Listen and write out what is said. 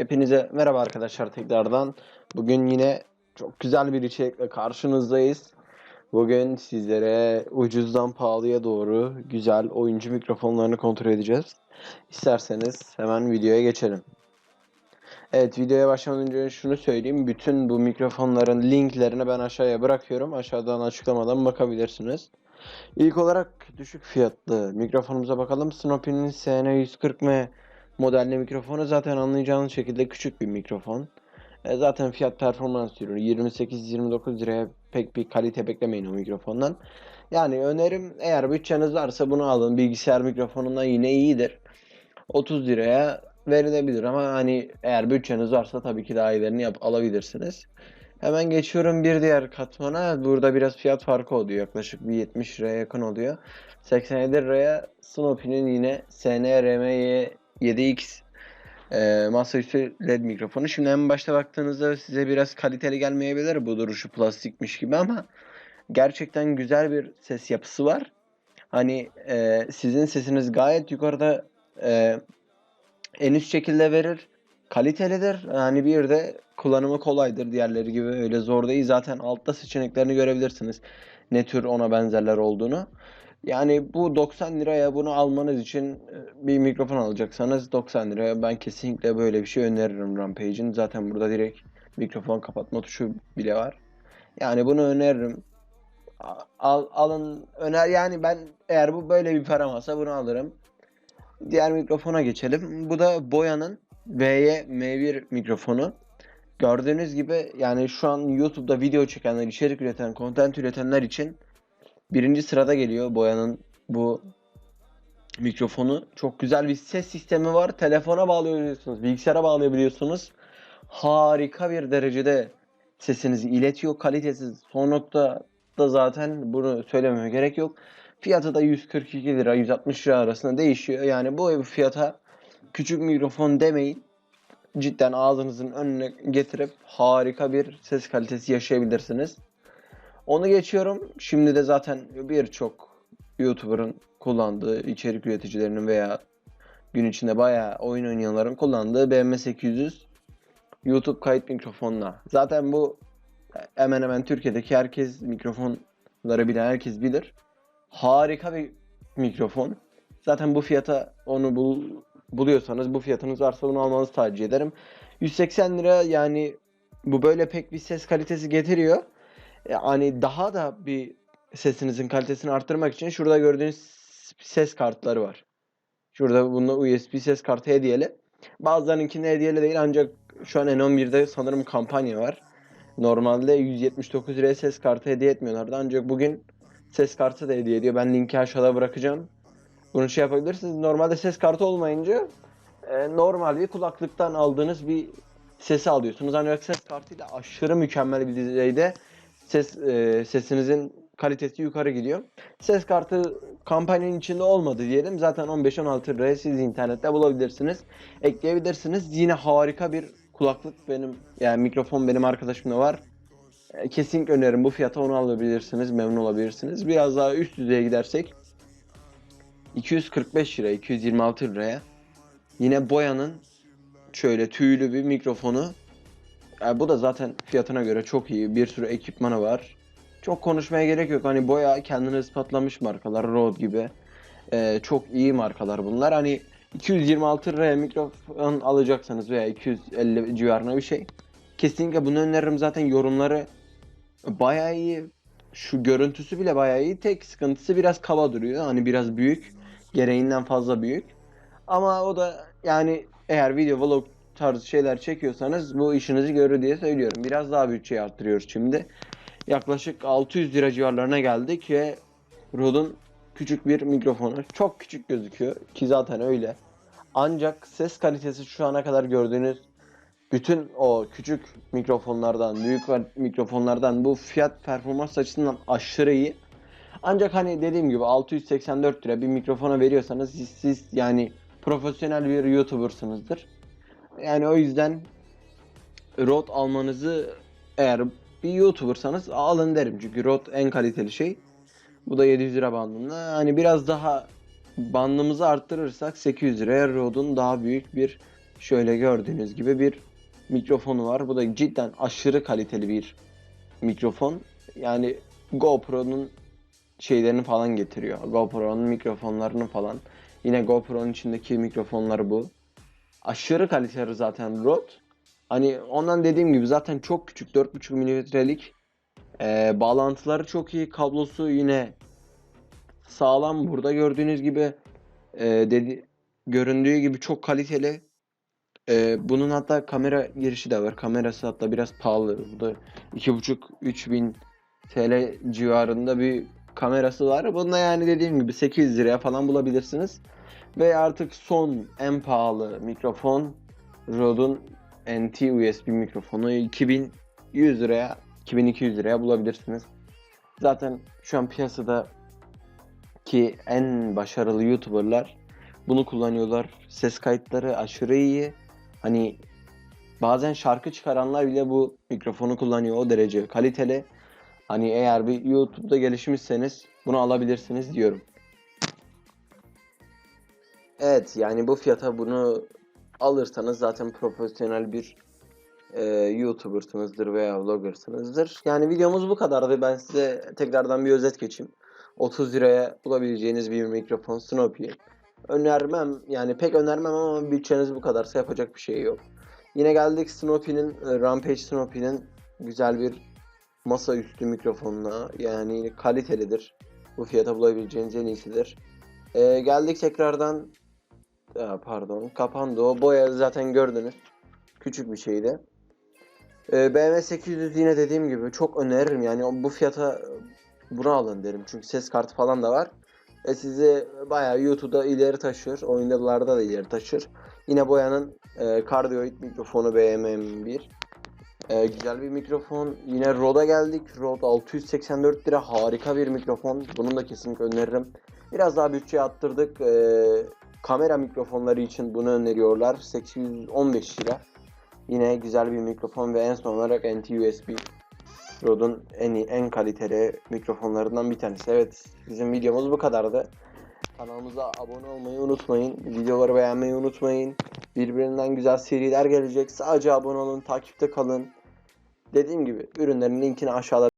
Hepinize merhaba arkadaşlar tekrardan. Bugün yine çok güzel bir içerikle karşınızdayız. Bugün sizlere ucuzdan pahalıya doğru güzel oyuncu mikrofonlarını kontrol edeceğiz. İsterseniz hemen videoya geçelim. Evet videoya başlamadan önce şunu söyleyeyim. Bütün bu mikrofonların linklerini ben aşağıya bırakıyorum. Aşağıdan açıklamadan bakabilirsiniz. İlk olarak düşük fiyatlı mikrofonumuza bakalım. Snoopy'nin SN140M modelli mikrofonu zaten anlayacağınız şekilde küçük bir mikrofon. E, zaten fiyat performans diyor. 28-29 liraya pek bir kalite beklemeyin o mikrofondan. Yani önerim eğer bütçeniz varsa bunu alın. Bilgisayar mikrofonundan yine iyidir. 30 liraya verilebilir ama hani eğer bütçeniz varsa tabii ki daha iyilerini yap alabilirsiniz. Hemen geçiyorum bir diğer katmana. Burada biraz fiyat farkı oluyor. Yaklaşık bir 70 liraya yakın oluyor. 87 liraya Snoopy'nin yine SNRMY 7X e, masaüstü LED mikrofonu. Şimdi en başta baktığınızda size biraz kaliteli gelmeyebilir bu duruşu plastikmiş gibi ama gerçekten güzel bir ses yapısı var. Hani e, sizin sesiniz gayet yukarıda e, en üst şekilde verir. Kalitelidir. Yani bir de kullanımı kolaydır. Diğerleri gibi öyle zor değil. Zaten altta seçeneklerini görebilirsiniz. Ne tür ona benzerler olduğunu. Yani bu 90 liraya bunu almanız için e, bir mikrofon alacaksanız 90 liraya ben kesinlikle böyle bir şey öneririm Rampage'in. Zaten burada direkt mikrofon kapatma tuşu bile var. Yani bunu öneririm. Al, alın öner yani ben eğer bu böyle bir param olsa bunu alırım. Diğer mikrofona geçelim. Bu da Boya'nın VY M1 mikrofonu. Gördüğünüz gibi yani şu an YouTube'da video çekenler, içerik üreten, content üretenler için birinci sırada geliyor Boya'nın bu mikrofonu. Çok güzel bir ses sistemi var. Telefona bağlayabiliyorsunuz, bilgisayara bağlayabiliyorsunuz. Harika bir derecede sesinizi iletiyor. Kalitesiz. Son nokta da zaten bunu söylememe gerek yok. Fiyatı da 142 lira, 160 lira arasında değişiyor. Yani bu fiyata küçük mikrofon demeyin. Cidden ağzınızın önüne getirip harika bir ses kalitesi yaşayabilirsiniz. Onu geçiyorum. Şimdi de zaten birçok YouTuber'ın kullandığı, içerik üreticilerinin veya gün içinde bayağı oyun oynayanların kullandığı BM800 YouTube kayıt mikrofonla. Zaten bu hemen hemen Türkiye'deki herkes mikrofonları bilen herkes bilir. Harika bir mikrofon. Zaten bu fiyata onu bul, buluyorsanız bu fiyatınız varsa bunu almanızı tercih ederim. 180 lira yani bu böyle pek bir ses kalitesi getiriyor. Yani daha da bir sesinizin kalitesini arttırmak için şurada gördüğünüz ses kartları var. Şurada bunda USB ses kartı hediyeli. Bazılarınkinden hediyeli değil ancak şu an N11'de sanırım kampanya var. Normalde 179 liraya ses kartı hediye etmiyorlardı ancak bugün ses kartı da hediye ediyor. Ben linki aşağıda bırakacağım. Bunu şey yapabilirsiniz. Normalde ses kartı olmayınca e, normal bir kulaklıktan aldığınız bir sesi alıyorsunuz. Ancak ses kartıyla aşırı mükemmel bir düzeyde ses e, sesinizin kalitesi yukarı gidiyor. Ses kartı kampanyanın içinde olmadı diyelim. Zaten 15-16 liraya siz internette bulabilirsiniz. Ekleyebilirsiniz. Yine harika bir kulaklık benim yani mikrofon benim arkadaşımda var. E, Kesinlikle öneririm. Bu fiyata onu alabilirsiniz. Memnun olabilirsiniz. Biraz daha üst düzeye gidersek 245 lira, 226 liraya yine Boya'nın şöyle tüylü bir mikrofonu. Yani bu da zaten fiyatına göre çok iyi. Bir sürü ekipmanı var. Çok konuşmaya gerek yok. Hani Boya kendini ispatlamış markalar. Rode gibi. Ee, çok iyi markalar bunlar. Hani 226 liraya mikrofon alacaksanız veya 250 civarına bir şey. Kesinlikle bunu öneririm. Zaten yorumları bayağı iyi. Şu görüntüsü bile bayağı iyi. Tek sıkıntısı biraz kaba duruyor. Hani biraz büyük. Gereğinden fazla büyük. Ama o da yani eğer video vlog tarzı şeyler çekiyorsanız bu işinizi görür diye söylüyorum. Biraz daha bütçeyi arttırıyoruz şimdi. Yaklaşık 600 lira civarlarına geldik ve Rode'un küçük bir mikrofonu. Çok küçük gözüküyor ki zaten öyle. Ancak ses kalitesi şu ana kadar gördüğünüz bütün o küçük mikrofonlardan, büyük mikrofonlardan bu fiyat performans açısından aşırı iyi. Ancak hani dediğim gibi 684 lira bir mikrofona veriyorsanız siz, siz yani profesyonel bir YouTuber'sınızdır. Yani o yüzden Rode almanızı eğer bir YouTuber'sanız alın derim. Çünkü Rode en kaliteli şey. Bu da 700 lira bandında. Hani biraz daha bandımızı arttırırsak 800 liraya Rode'un daha büyük bir şöyle gördüğünüz gibi bir mikrofonu var. Bu da cidden aşırı kaliteli bir mikrofon. Yani GoPro'nun şeylerini falan getiriyor. GoPro'nun mikrofonlarını falan. Yine GoPro'nun içindeki mikrofonları bu. Aşırı kaliteli zaten Rode. Hani ondan dediğim gibi zaten çok küçük 4.5 milimetrelik ee, bağlantıları çok iyi. Kablosu yine sağlam. Burada gördüğünüz gibi e, dedi göründüğü gibi çok kaliteli. Ee, bunun hatta kamera girişi de var. Kamerası hatta biraz pahalı. Bu da 2.5-3 bin TL civarında bir kamerası var. Bunda yani dediğim gibi 800 liraya falan bulabilirsiniz. Ve artık son en pahalı mikrofon Rode'un NT USB mikrofonu 2100 liraya 2200 liraya bulabilirsiniz. Zaten şu an piyasada ki en başarılı YouTuber'lar bunu kullanıyorlar. Ses kayıtları aşırı iyi. Hani bazen şarkı çıkaranlar bile bu mikrofonu kullanıyor. O derece kaliteli. Hani eğer bir YouTube'da gelişmişseniz bunu alabilirsiniz diyorum. Evet yani bu fiyata bunu alırsanız zaten profesyonel bir e, YouTuber'sınızdır veya vlogger'sınızdır. Yani videomuz bu kadardı. Ben size tekrardan bir özet geçeyim. 30 liraya bulabileceğiniz bir mikrofon Snoopy. Önermem yani pek önermem ama bütçeniz bu kadarsa yapacak bir şey yok. Yine geldik Snoopy'nin e, Rampage Snoopy'nin güzel bir masaüstü mikrofonuna yani kalitelidir. Bu fiyata bulabileceğiniz en iyisidir. E, geldik tekrardan pardon kapandı o boya zaten gördünüz. Küçük bir şeydi. Ee, BMW 800 yine dediğim gibi çok öneririm yani bu fiyata e, bunu alın derim çünkü ses kartı falan da var. E sizi bayağı YouTube'da ileri taşır, oyunlarda da ileri taşır. Yine Boya'nın e, kardioid mikrofonu BM1. E, güzel bir mikrofon. Yine Rode'a geldik. Rode 684 lira harika bir mikrofon. Bunun da kesinlikle öneririm. Biraz daha bütçeye attırdık. E, kamera mikrofonları için bunu öneriyorlar. 815 lira. Yine güzel bir mikrofon ve en son olarak NT USB. Rode'un en iyi, en kaliteli mikrofonlarından bir tanesi. Evet, bizim videomuz bu kadardı. Kanalımıza abone olmayı unutmayın. Videoları beğenmeyi unutmayın. Birbirinden güzel seriler gelecek. Sadece abone olun, takipte kalın. Dediğim gibi ürünlerin linkini aşağıda